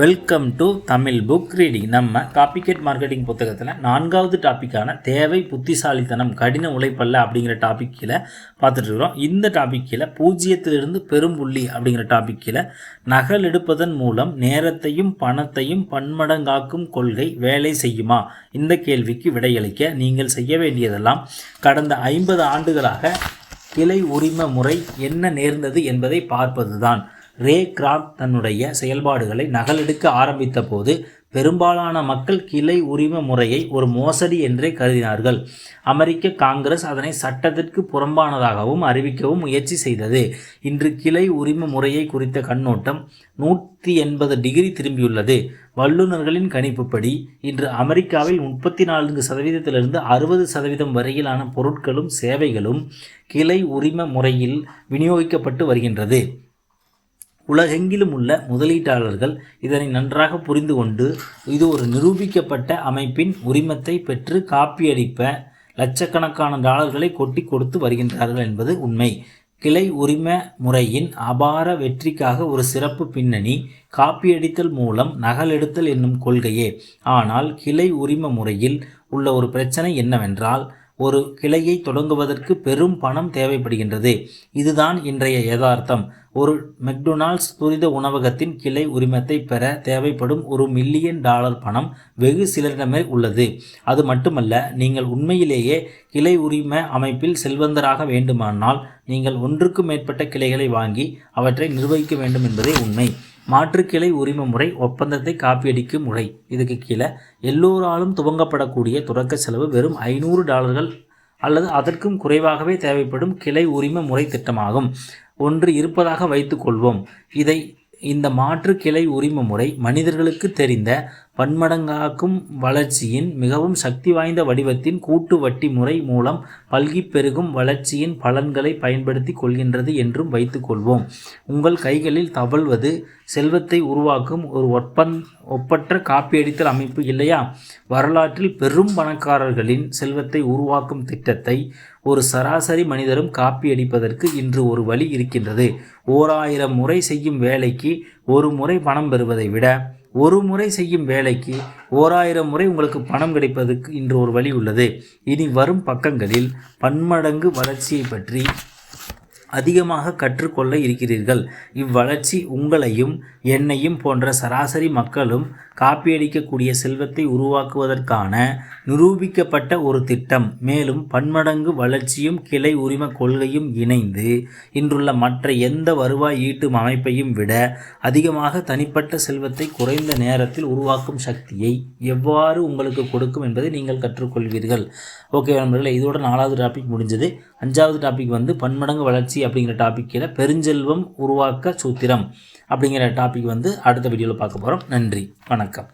Welcome to Tamil book reading நம்ம copycat marketing புத்தகத்தில் நான்காவது டாப்பிக்கான தேவை புத்திசாலித்தனம் கடின உழைப்பல்ல அப்படிங்கிற டாபிக் கீழே பார்த்துட்ருக்குறோம் இந்த டாபிக் கீழே பூஜ்ஜியத்திலிருந்து பெரும் புள்ளி அப்படிங்கிற டாபிக் கீழே நகல் எடுப்பதன் மூலம் நேரத்தையும் பணத்தையும் பன்மடங்காக்கும் கொள்கை வேலை செய்யுமா? இந்த கேள்விக்கு விடையளிக்க நீங்கள் செய்ய வேண்டியதெல்லாம் கடந்த ஐம்பது ஆண்டுகளாக கிளை உரிம முறை என்ன நேர்ந்தது என்பதை பார்ப்பதுதான். ரே கிராக் தன்னுடைய செயல்பாடுகளை நகலெடுக்க ஆரம்பித்த போது பெரும்பாலான மக்கள் கிளை உரிம முறையை ஒரு மோசடி என்றே கருதினார்கள். அமெரிக்க காங்கிரஸ் அதனை சட்டத்திற்கு புறம்பானதாகவும் அறிவிக்கவும் முயற்சி செய்தது. இன்று கிளை உரிம முறையை குறித்த கண்ணோட்டம் நூற்றி எண்பது டிகிரி திரும்பியுள்ளது. வல்லுநர்களின் கணிப்புப்படி இன்று அமெரிக்காவில் முப்பத்தி நான்கு சதவீதத்திலிருந்து அறுபது சதவீதம் வரையிலான பொருட்களும் சேவைகளும் கிளை உரிம முறையில் விநியோகிக்கப்பட்டு வருகின்றது. உலகெங்கிலும் உள்ள முதலீட்டாளர்கள் இதனை நன்றாக புரிந்து கொண்டு இது ஒரு நிரூபிக்கப்பட்ட அமைப்பின் உரிமத்தை பெற்று காப்பியடிப்ப லட்சக்கணக்கான டாலர்களை கொட்டி கொடுத்து வருகின்றார்கள் என்பது உண்மை. கிளை உரிம முறையின் அபார வெற்றிக்காக ஒரு சிறப்பு பின்னணி காப்பியடித்தல் மூலம் நகலெடுத்தல் என்னும் கொள்கையே. ஆனால் கிளை உரிம முறையில் உள்ள ஒரு பிரச்சனை என்னவென்றால் ஒரு கிளையை தொடங்குவதற்கு பெரும் பணம் தேவைப்படுகின்றது. இதுதான் இன்றைய யதார்த்தம். ஒரு மெக்டொனால்ட்ஸ் துரித உணவகத்தின் கிளை உரிமத்தை பெற தேவைப்படும் ஒரு மில்லியன் டாலர் பணம் வெகு சிலரிடமே உள்ளது. அது மட்டுமல்ல நீங்கள் உண்மையிலேயே கிளை உரிம அமைப்பில் செல்வந்தராக வேண்டுமானால் நீங்கள் ஒன்றுக்கும் மேற்பட்ட கிளைகளை வாங்கி அவற்றை நிர்வகிக்க வேண்டும் என்பதே உண்மை. மாற்று கிளை உரிம முறை ஒப்பந்தத்தை காப்பியடிக்கும் முறை. இதுக்கு கீழே எல்லோராலும் துவங்கப்படக்கூடிய தொடக்க செலவு வெறும் ஐநூறு டாலர்கள் அல்லது அதற்கும் குறைவாகவே தேவைப்படும் கிளை உரிம முறை திட்டமாகும். ஒன்று இருப்பதாக வைத்துக்கொள்வோம். இதை இந்த மாற்று கிளை உரிம முறை மனிதர்களுக்கு தெரிந்த பன்மடங்காக்கும் வளர்ச்சியின் மிகவும் சக்தி வாய்ந்த வடிவத்தின் கூட்டு வட்டி முறை மூலம் பல்கி பெருகும் வளர்ச்சியின் பலன்களை பயன்படுத்தி கொள்கின்றது என்றும் வைத்துக்கொள்வோம் உங்கள் கைகளில் தவழ்வது செல்வத்தை உருவாக்கும் ஒரு ஒப்பந் ஒப்பற்ற காப்பியடித்தல் அமைப்பு இல்லையா? வரலாற்றில் பெரும் பணக்காரர்களின் செல்வத்தை உருவாக்கும் திட்டத்தை ஒரு சராசரி மனிதரும் காப்பியடிப்பதற்கு இன்று ஒரு வழி இருக்கின்றது. ஓர் ஆயிரம் முறை செய்யும் வேலைக்கு ஒரு முறை பணம் பெறுவதை விட ஒரு முறை செய்யும் வேலைக்கு ஓராயிரம் முறை உங்களுக்கு பணம் கிடைப்பதற்கு இன்று ஒரு வழி உள்ளது. இனி வரும் பக்கங்களில் பன்மடங்கு வளர்ச்சியை பற்றி அதிகமாக கற்றுக்கொள்ள இருக்கிறீர்கள். இவ்வளர்ச்சி உங்களையும் என்னையும் போன்ற சராசரி மக்களும் காப்பியடிக்கக்கூடிய செல்வத்தை உருவாக்குவதற்கான நிரூபிக்கப்பட்ட ஒரு திட்டம். மேலும் பன்மடங்கு வளர்ச்சியும் கிளை உரிம கொள்கையும் இணைந்து இன்றுள்ள மற்ற எந்த வருவாய் ஈட்டும் அமைப்பையும் விட அதிகமாக தனிப்பட்ட செல்வத்தை குறைந்த நேரத்தில் உருவாக்கும் சக்தியை எவ்வாறு உங்களுக்கு கொடுக்கும் என்பதை நீங்கள் கற்றுக்கொள்வீர்கள். ஓகே நண்பர்களே இதோட நாலாவது டாபிக் முடிஞ்சது. அஞ்சாவது டாபிக் வந்து பன்மடங்கு வளர்ச்சி அப்படிங்கிற டாப்பிக்கில் பெருஞ்செல்வம் உருவாக்க சூத்திரம் அப்படிங்கிற டாபிக் வந்து அடுத்த வீடியோவில் பார்க்க போகிறோம் நன்றி. வணக்கம்.